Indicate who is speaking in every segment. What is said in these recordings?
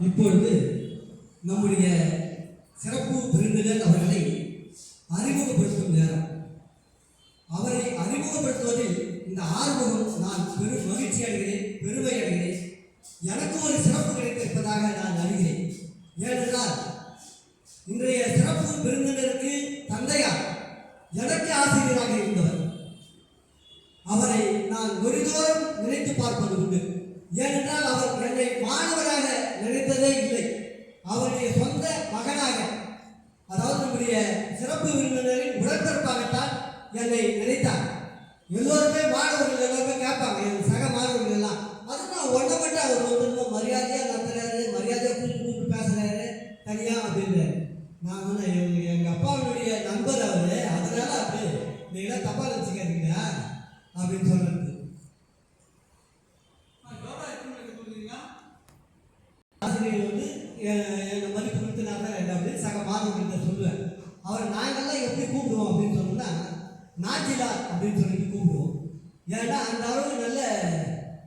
Speaker 1: இப்பொழுது நம்முடைய சிறப்பு விருந்தினர் அவர்களை அறிமுகப்படுத்தும் நேரம். அவரை அறிமுகப்படுத்துவதில் இந்த ஆர்வம் நான் பெரும் மகிழ்ச்சி அடைகிறேன் பெருமை அடைகிறேன். எனக்கு ஒரு சிறப்பு கிடைத்திருப்பதாக நான் அறிகிறேன் ஏனென்றால் இன்றைய சிறப்பு விருந்தினருக்கு தந்தையார் எனக்கு ஆசிரியராக இருந்தவர். அவரை நான் ஒருதோறும் நினைத்து பார்ப்பது உண்டு. ஏனென்றால் அவர் என்னை மாணவராக நினைத்ததே இல்லை. அவருடைய சொந்த மகனாக அதாவது நம்முடைய சிறப்பு விருந்தினரின் உடற்பிறப்பாகத்தான் என்னை நினைத்தார். எல்லோருமே மாணவர்கள் எல்லாருமே கேட்பாங்க என் சக மாணவர்கள் எல்லாம். அதுக்கு நான் ஒன்றை மட்டும் அவர் வந்து ரொம்ப மரியாதையாக நடத்துறாரு மரியாதையாக கூப்பிட்டு கூப்பிட்டு பேசுறாரு தனியாக அப்படின்றாரு. நான் வந்து எங்கள் அப்பாவுடைய நண்பர் அவர் அதனால அப்படி நீங்களாம் தப்பாக நினச்சிக்காதீங்க அப்படின்னு சொல்கிறேன் ஆசிரியர் வந்து எ- என்னை மதிப்பு கொடுத்து நான் தான் ரெண்டாவது சக மாணவர்கள்ட்ட சொல்லுவேன் அவரை நாங்கள்லாம் எப்படி கூப்பிடுவோம் அப்படின்னு சொன்னோம்னா நாச்சிலார் அப்படின்னு சொல்லிட்டு கூப்பிடுவோம். ஏன்னா அந்த அளவுக்கு நல்ல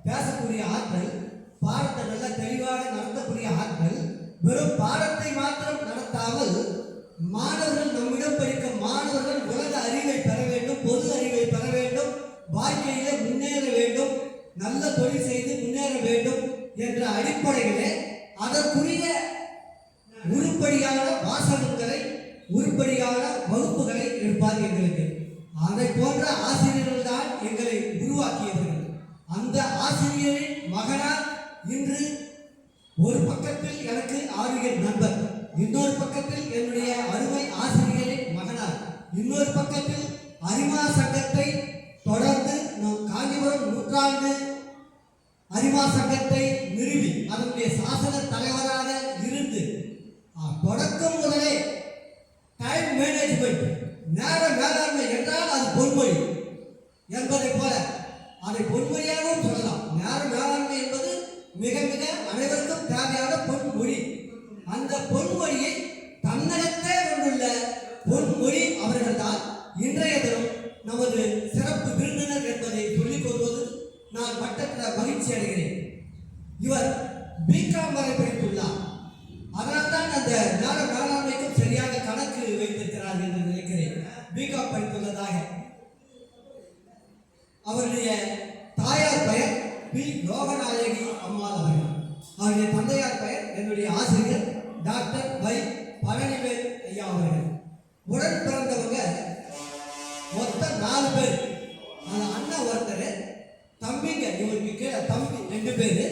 Speaker 1: பேசக்கூடிய ஆற்றல் பாடத்தை நல்ல தெளிவாக நடத்தக்கூடிய ஆற்றல் வெறும் பாடத்தை மாத்திரம் நடத்தாமல் மாணவர்கள் நம்மிடம் படிக்கும் மாணவர்கள் உலக அறிவை பெற வேண்டும் பொது அறிவை பெற வேண்டும் வாழ்க்கையில முன்னேற வேண்டும் நல்ல தொழில் செய்து முன்னேற வேண்டும் என்ற அடிப்படையிலே அதற்குரிய உருப்படியான வாசகங்களை உருப்படியான வகுப்புகளை எடுப்பார் எங்களுக்கு. அதை போன்ற ஆசிரியர்கள் தான் எங்களை உருவாக்கியவர்கள். அந்த ஆசிரியரின் மகனார் இன்று ஒரு பக்கத்தில் எனக்கு ஆசிரியர் நண்பர் இன்னொரு பக்கத்தில் என்னுடைய அருமை ஆசிரியரின் மகனார் இன்னொரு பக்கத்தில் அரிமா சங்கத்தை தொடர்ந்து நம் காஞ்சிபுரம் நூற்றாண்டு அரிமா சங்கத்தை நிறுவி அதனுடைய சாசன தலைவராக இருந்து தொடக்கம் முதலே டைம் மேனேஜ்மெண்ட் நேர மேலாண்மை என்றால் அது பொன்மொழி என்பதை போல அதை பொன்மொழியாகவும் சொல்லலாம். நேர மேலாண்மை என்பது மிக மிக அனைவருக்கும் தேவையான பொன்மொழி. அந்த பொன்மொழியை தன்னகத்தே கொண்டுள்ள பொன்மொழி அவர்கள்தான். இன்றைய தினம் நமது சிறப்பு விருந்தினர் என்பதை சொல்லிக் கொள்வது நான் மட்டற்ற மகிழ்ச்சி அடைகிறேன். இவர் பிகாம் வரை படித்துள்ளார். அதனால்தான் அந்த நேர மேலாண்மைக்கும் சரியாக கணக்கு வைத்துள்ளதாக அவருடைய தாயார் பெயர் பி. லோகநாயகி அம்மாள் அவர்கள். அவருடைய தந்தையார் பெயர் என்னுடைய ஆசிரியர் டாக்டர் வை. பழனிவேல் ஐயா அவர்கள். உடன் பிறந்தவங்க மொத்தம் நாலு பேர். அந்த அண்ணன் ஒருத்தர் தம்பிங்க இவருக்கு கீழே தம்பி ரெண்டு பேர்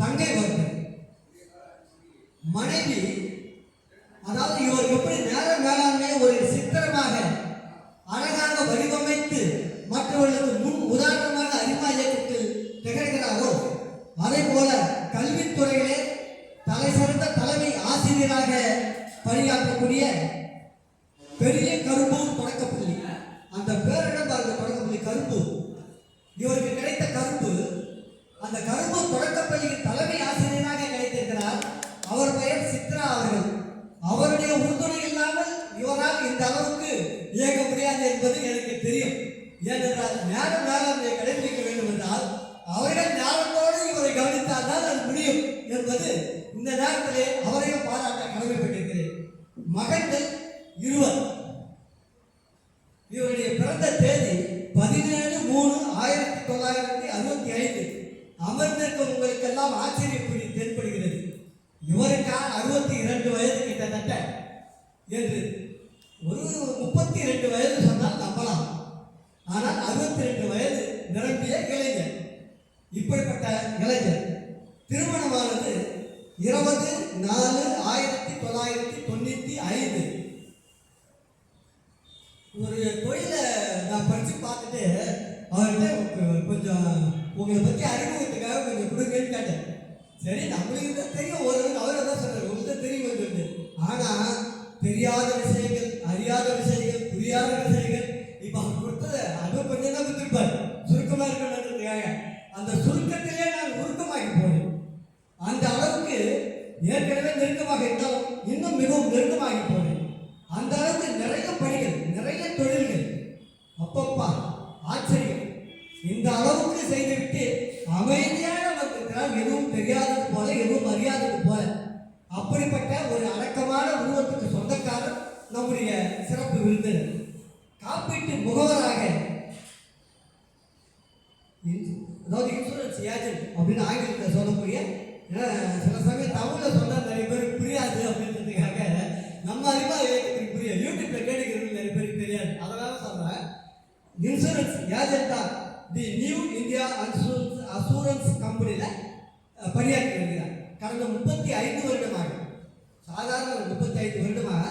Speaker 1: தங்கை ஒருத்தர். மனைவி அதாவது இவர் எப்படி நேர மேலாண்மையை ஒரு சித்திரமாக மற்றவர்களுக்கு முன் உதாரணமாக அறிமா இயக்கத்தில் திகழ்கிறாரோ? அதே போல கல்வித்துறையிலே தலை சிறந்த தலைமை ஆசிரியராக பணியாற்றக்கூடிய பெரிய கரும்பூர் தொடக்கப்பள்ளி. அந்த பேரிடம் பாருங்க தொடக்கப்பள்ளி கரும்பூர் இவருக்கு கிடைத்த கரும்பு அந்த கரும்பு தொடக்கப்பள்ளியின் தலைமை ஆசிரியராக கிடைத்திருக்கிறார். அவர் பெயர் சித்ரா அவர்கள். அவருடைய உறுதுணை இல்லாமல் இவரால் இந்த அளவுக்கு இயக்க நேரம் நேர மேலாண்மையை கடைபிடிக்க வேண்டும் என்றால் அவர்கள் ஞானத்தோடு இவரை கவனித்தால் தான் அது முடியும் என்பது இந்த நேரத்திலே அவரையும் பாராட்ட கடமைப்பட்டிருக்கிறேன். மகன்கள் இருவர். இவருடைய பிறந்த தேதி பதினேழு மூணு ஆயிரத்தி தொள்ளாயிரத்தி அறுபத்தி ஐந்து. அமர்ந்திருக்கும் உங்களுக்கெல்லாம் ஆச்சரியப்படி தென்படுகிறது. இவருக்கா அறுபத்தி இரண்டு வயது கிட்டத்தட்ட என்று இளைஞர் திருமணமானது இருபது நாலு ஆயிரத்தி தொள்ளாயிரத்தி தொண்ணூற்றி ஐந்து. ஒரு தொழிலை நான் படித்து பார்த்துட்டு அவர்கிட்ட கொஞ்சம் உங்களை பற்றி அறிமுகத்துக்காக கொஞ்சம் கொடுங்கன்னு கேட்டேன். சரி நம்மளுக்கு தான் தெரியும். ஒரு அவர் தான் சொன்னார் உங்களுக்கு தெரியும் சொல்லிட்டு ஆனால் தெரியாத விஷயங்கள் அறியாத விஷயங்கள் புரியாத விஷயங்கள் இப்போ அவர் கொடுத்தது அது கொஞ்சம் தான் கொடுத்துருப்பார். சுருக்கமாக இருக்கணுன்றதுக்காக அந்த சுருக்கத்தில் நான் உருக்கமாகி போனேன் அந்த அளவுக்கு ஏற்கனவே நெருக்கமாக இருந்தாலும் இன்னும் மிகவும் நெருக்கமாகி போனேன் அந்த அளவுக்கு நிறைய பணிகள் நிறைய தொழில்கள். அப்பப்பா ஆச்சரியம். இந்த அளவுக்கு செய்துவிட்டு அமைதியான வந்திருக்கிறார் எதுவும் தெரியாதது போல எதுவும் அறியாதது போல அப்படிப்பட்ட ஒரு அடக்கமான உருவத்துக்கு சொந்தக்காரர் நம்முடைய சிறப்பு விருந்தினர். காப்பீட்டு முகவராக அதாவது இன்சூரன்ஸ் ஏஜென்ட் அப்படின்னு ஆங்கிலத்தில் சொல்லக்கூடிய சில சமயம் தமிழில் சொன்னால் நிறைய பேருக்கு புரியாது அப்படின்றதுக்காக நம்ம அறிவாக ஏற்றுக்கு புரியாது. யூடியூப்பில் கேட்டுக்கிறது நிறைய பேருக்கு தெரியாது. அதனால சொல்கிறேன் insurance ஏஜென்டா the New India Assurance Assurance கம்பெனியில் பணியாற்றி வருகிறார். கடந்த முப்பத்தி ஐந்து வருடமாக சாதாரண ஒரு முப்பத்தி ஐந்து வருடமாக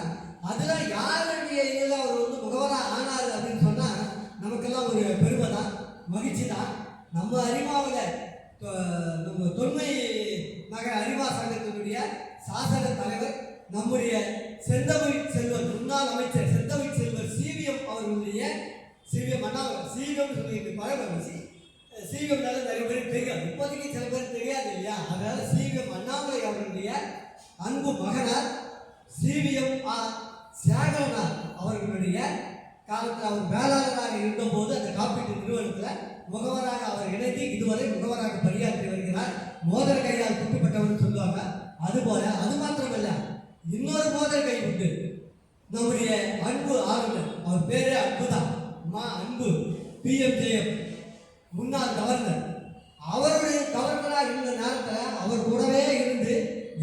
Speaker 1: அதில் யாருடைய இதில் அவர் வந்து முகவராக ஆனார் அப்படின்னு சொன்னால் நமக்கெல்லாம் ஒரு பெருமை தான் மகிழ்ச்சி தான் நம்ம அறிமாவில் நம்ம தொன்மை நகர அறிவா சங்கத்தினுடைய சாசன தலைவர் நம்முடைய செந்தமிழ் செல்வர் முன்னாள் அமைச்சர் செந்தமிழ் செல்வர் சிவிஎம் அவர்களுடைய சிவிஎம் அண்ணா சிவிஎம் சொல்லி பழமச்சி சிவிஎம்னால நிறைய பேருக்கு தெரியும் இப்போதைக்கு சில பேர் தெரியாது இல்லையா? அதனால சிவிஎம் அண்ணாமலை அவர்களுடைய அன்பு மகனார் சிவிஎம் ஆர் சேகரனார் அவர்களுடைய காலத்தில் அவர் மேலாளராக இருந்தபோது அந்த காப்பீட்டு நிறுவனத்தில் முகவராக அவர் இணைத்து இதுவரை முகவராக பணியாற்றி வருகிறார். மோதர் கையால் குட்டப்பட்டவர் சொல்லுவாங்க. அதுபோல அது மாத்திரமல்ல இன்னொரு மோதிர கை உண்டு. நம்முடைய அன்பு ஆளுநர் அவர் பேரே அன்புதான். மா அன்பு பிஎம்ஜேஎம் முன்னாள் கவர்னர். அவருடைய கவர்னராக இருந்த நேரத்தில் அவர் கூடவே இருந்து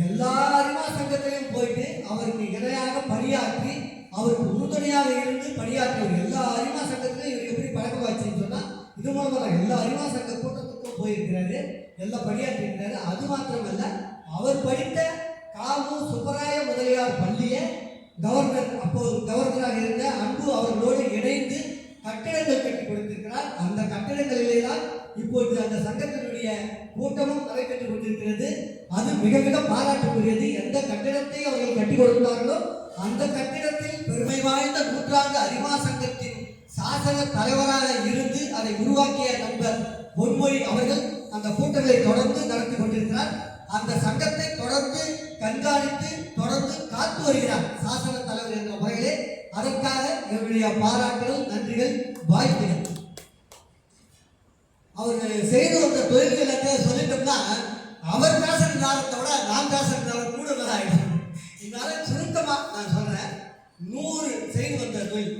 Speaker 1: எல்லா அறிவா சங்கத்திலையும் போயிட்டு அவருக்கு இணையாக பணியாற்றி அவருக்கு உறுதுணையாக இருந்து பணியாற்றியவர் எல்லா அறிவா சங்கத்திலையும் இவர் எப்படி பழக்கமாச்சுன்னு சொன்னால் இது மூலமாக எல்லா அறிவா சங்க கூட்டத்துக்கும் போயிருக்கிறாரு எல்லாம் பணியாற்றிருக்கிறாரு அது மாத்திரமல்ல அவர் படித்த காமு சுப்பராய முதலியார் பள்ளியை கவர்னர் அப்போது கவர்னராக இருந்த அன்பு அவர்களோடு இணைந்து கட்டிடங்கள் கட்டி கொடுத்திருக்கிறார். அந்த கட்டிடங்களிலே தான் இப்பொழுது அந்த சங்கத்தினுடைய கூட்டமும் நடைபெற்றுக் கொண்டிருக்கிறது அது மிக மிக பாராட்டுக்குரியது. எந்த கட்டிடத்தை அவர்கள் கட்டி கொடுத்தார்களோ அந்த கட்டிடத்தில் பெருமை வாய்ந்த நூற்றாண்டு அறிவா சங்கத்தின் சாசன தலைவராக இருந்து அதை உருவாக்கிய நண்பர் பொன்மொழி அவர்கள் அந்த கூட்டங்களை தொடர்ந்து நடத்தி கொண்டிருக்கிறார். அந்த சங்கத்தை தொடர்ந்து கண்காணித்து தொடர்ந்து காத்து வருகிறார் சாசன தலைவர் என்ற முறையிலே. அதற்காக என்னுடைய பாராட்டுகள் நன்றிகள் வாழ்த்துகள். அவர் செய்து வந்த தொழில்கள் என்ன சொல்லிட்டோம்னா அவர் பேசுற நேரத்தை விட நான் பேசுற நேரம் கூடுதல் ஆகிடும் இதனால சுருக்கமா நான் சொல்றேன். நூறு செய்து வந்த தொழில்.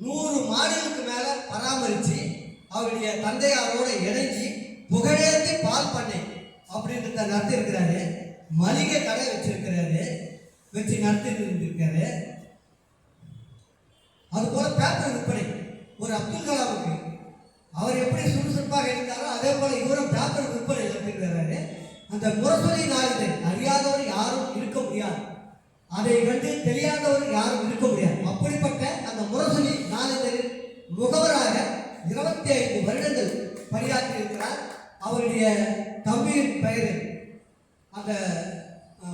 Speaker 1: நூறு மாடுகளுக்கு மேல பராமரிச்சு அவருடைய தந்தையாரோட இணைஞ்சி புகழேந்தி பால் பண்ணை அப்படின்றத நடத்தி இருக்கிறாரு. மளிகை கடை வச்சிருக்கிறாரு. வச்சு நடத்தி இருந்திருக்காரு. அது போல பேப்பர் விற்பனை. ஒரு அப்துல் கலாமுக்கு. அவர் எப்படி சுறுசுறுப்பாக இருந்தாரோ அதே போல இவரும் பேப்பர் விற்பனை நடத்திருக்கிறாரு அந்த முரசொலி நாளிதழ் அறியாதவர் யாரும் இருக்க முடியாது. அதை கண்டு தெரியாதவர் யாரும் இருக்க முடியாது. அப்படிப்பட்ட அந்த முரசொலி நாளிதழின் முகவராக இருபத்தி ஐந்து வருடங்கள் பணியாற்றி இருக்கிறார் அவருடைய தம்பியின் பெயர் அந்த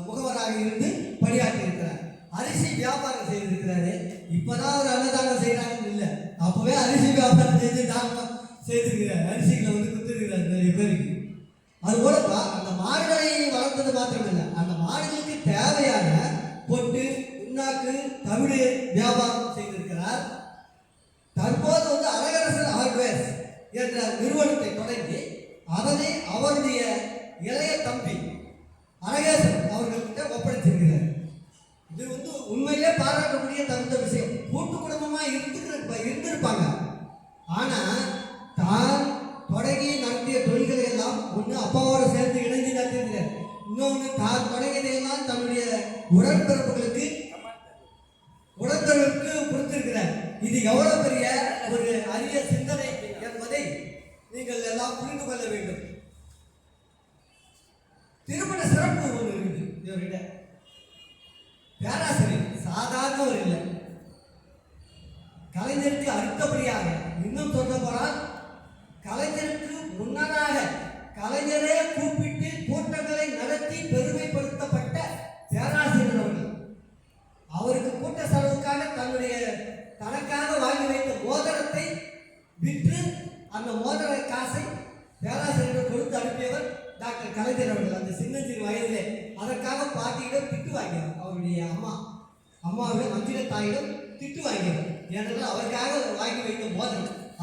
Speaker 1: முகவராக இருந்து பணியாற்றி இருக்கிறார் அரிசி வியாபாரம் செய்திருக்கிறாரு இப்பதான் அவர் அன்னதானம் செய்யறாங்கன்னு இல்லை. அப்பவே அரிசி வியாபாரம் செய்து தானம் செய்திருக்கிறார். அரிசிகளை வந்து கொடுத்துருக்கிறார் நிறைய பேருக்கு. அதுபோல பா- அந்த மாடுகளை வளர்த்தது மாத்திரமில்லை. அந்த மாடுகளுக்கு தேவையான வியாபாரம் செய்திருக்கிறார் தற்போது வந்து அழகரசன் ஹார்ட்வேர்ஸ் என்ற நிறுவனத்தை தொடங்கி அதனை அவருடைய இளைய தம்பி அழகேசன் அவர்கள்கிட்ட ஒப்படைச்சிருக்கிறார் இது வந்து உண்மையிலே பாராட்டக்கூடிய தகுந்த விஷயம். கூட்டு குடும்பமாக இருந்துட்டு இருந்திருப்பாங்க. ஆனால் தான் தொடங்கி நடத்திய தொழில்களை எல்லாம் ஒன்று அப்பாவோட சேர்ந்து இணைஞ்சு நடத்தியிருக்கிறார். இன்னொன்று தான் தொடங்கியதையெல்லாம் தன்னுடைய உடன்பிறப்புகளுக்கு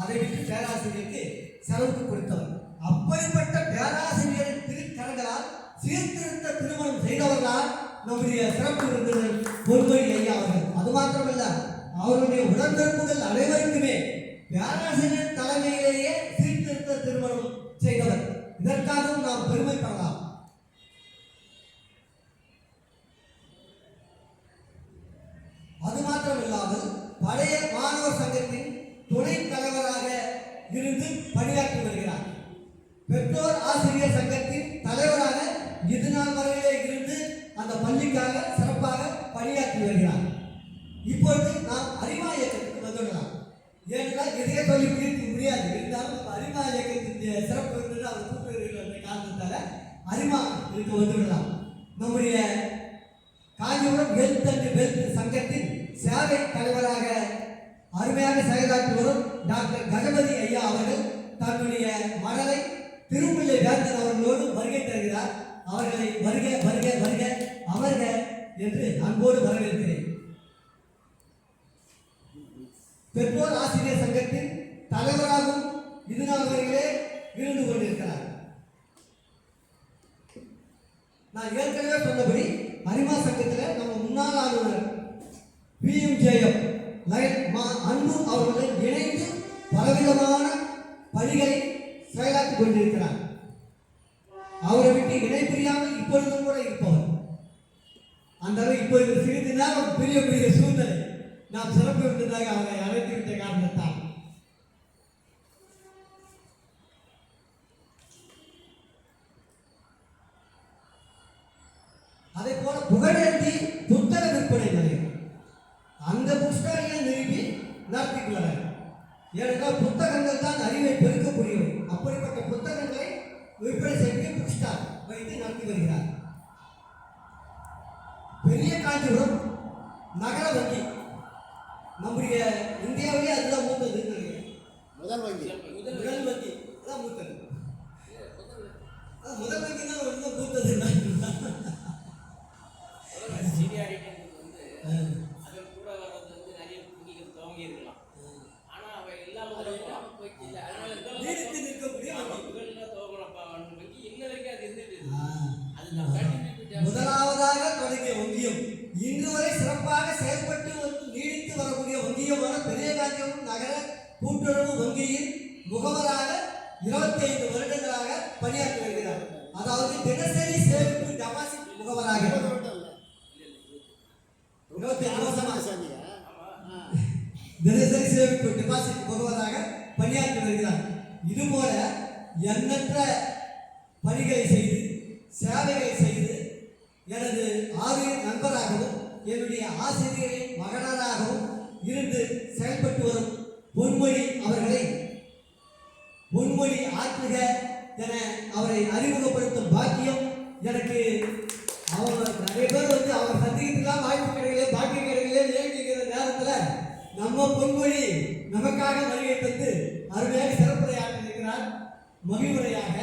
Speaker 1: அதை விட்டு பேராசிரியருக்கு செலவுக்கு கொடுத்தவர். அப்படிப்பட்ட பேராசிரியரின் திருக்கரங்களால் சீர்திருத்த திருமணம் செய்தவர்களால் நம்முடைய சிறப்பு இருந்தது பொன்மொழி ஐயா அவர்கள். அது மாத்திரமல்ல அவருடைய உடன்பிறப்புகள் அனைவருக்குமே பேராசிரியர் தலைமையிலேயே சீர்திருத்த திருமணம் செய்தவர். இதற்காகவும் நாம் பெருமைப்படலாம். அது மாத்திரம் இல்லாமல் பழைய மாணவர் சங்கத்தின் துணை தலைவராக இருந்து பணியாற்றி வருகிறார் பெற்றோர் ஆசிரியர் சங்கத்தின் தலைவராக இது நாள் வரையிலே இருந்து அந்த பள்ளிக்காக சிறப்பாக பணியாற்றி வருகிறார். இப்பொழுது நாம் அறிவா இயக்கத்துக்கு வந்துவிடலாம் ஏனென்றால் இதையே சொல்லி தீர்க்க முடியாது. இருந்தாலும் நம்ம அறிவா இயக்கத்தின் சிறப்பு இருந்தது அவர் கூப்பிடுகிற காரணத்தால அறிவா இதுக்கு வந்துவிடலாம் நம்முடைய காஞ்சிபுரம் ஹெல்த் அண்ட் வெல்த் சங்கத்தின் சேவை தலைவராக அருமையாக செயலாற்றி வரும் டாக்டர் கணபதி ஐயா அவர்கள் தன்னுடைய மடலை திருமுல்லை வேந்தர் அவர்களோடு வருகை தருகிறார். அவர்களை வருக வருக வருக அவர்க என்று அன்போடு வரவேற்கிறேன். பெற்றோர் ஆசிரியர் சங்கத்தின் தலைவராகவும் இது நாள் இருந்து கொண்டிருக்கிறார். நான் ஏற்கனவே சொன்னபடி அரிமா சங்கத்தில் நம்ம முன்னாள் ஆளுநர் பிஎம்ஜேஎம் லயன் மா அன்பு அவர்களுடன் இணைந்து பலவிதமான பணிகளை செயலாற்றி கொண்டிருக்கிறார். அவரை விட்டு இணை பிரியாமல் இப்பொழுதும் கூட இருப்பவர். அந்த அளவு இப்பொழுது சிறிது நேரம் பெரிய பெரிய சூழ்நிலை. நாம் சிறப்பு விட்டதாக அவரை அழைத்து விட்ட காரணத்தால். அதே போல புகழே புத்தக விற்பனை நிலையம் அந்த புத்தகங்களை நிறுவி நடத்திட்டு வர ஏனென்றால் புத்தகங்கள் தான் அறிவை பெருக்கக்கூடியவை. அப்படிப்பட்ட புத்தகங்களை விற்பனை செய்து புக் ஸ்டால் வைத்து நடத்தி வருகிறார். பெரிய காஞ்சிபுரம் நகர வங்கி. நம்முடைய இந்தியாவிலே அதுதான் மூத்தது
Speaker 2: முதல் வங்கி.
Speaker 1: முதல் வங்கி. அதான் மூத்தது. முதல் வங்கி தான் இதுபோல எண்ணற்ற பணிகளை செய்து சேவைகளை செய்து எனது ஆரிய நண்பராகவும் என்னுடைய ஆசிரியரின் மகனாராகவும் இருந்து செயல்பட்டு வரும் பொன்மொழி அவர்களை பொன்மொழி ஆற்றுக என அவரை அறிமுகப்படுத்தும் பாக்கியம் எனக்கு அவர் நிறைய பேர் வந்து அவர் சந்திக்கிறதுலாம் வாய்ப்பு கிடைக்கல பாக்கியம் கிடைக்கல ஏங்கிக்கிற நேரத்தில் நம்ம பொன்மொழி நமக்காக வருகை தந்து அருமையாக மகிழ்வுரையாக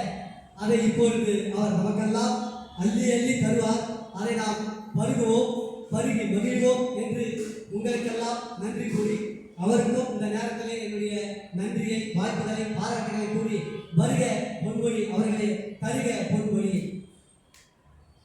Speaker 1: அதை இப்பொழுது அவர் நமக்கெல்லாம் அள்ளி அள்ளி தருவார். அதை நாம் பருகுவோம் பருகி மகிழ்வோம் என்று உங்களுக்கெல்லாம் நன்றி கூறி அவருக்கும் இந்த நேரத்திலே என்னுடைய நன்றியை வாழ்த்துதலை பாராட்டுகளை கூறி வருக பொன்மொழி அவர்களை தருக பொன்மொழி.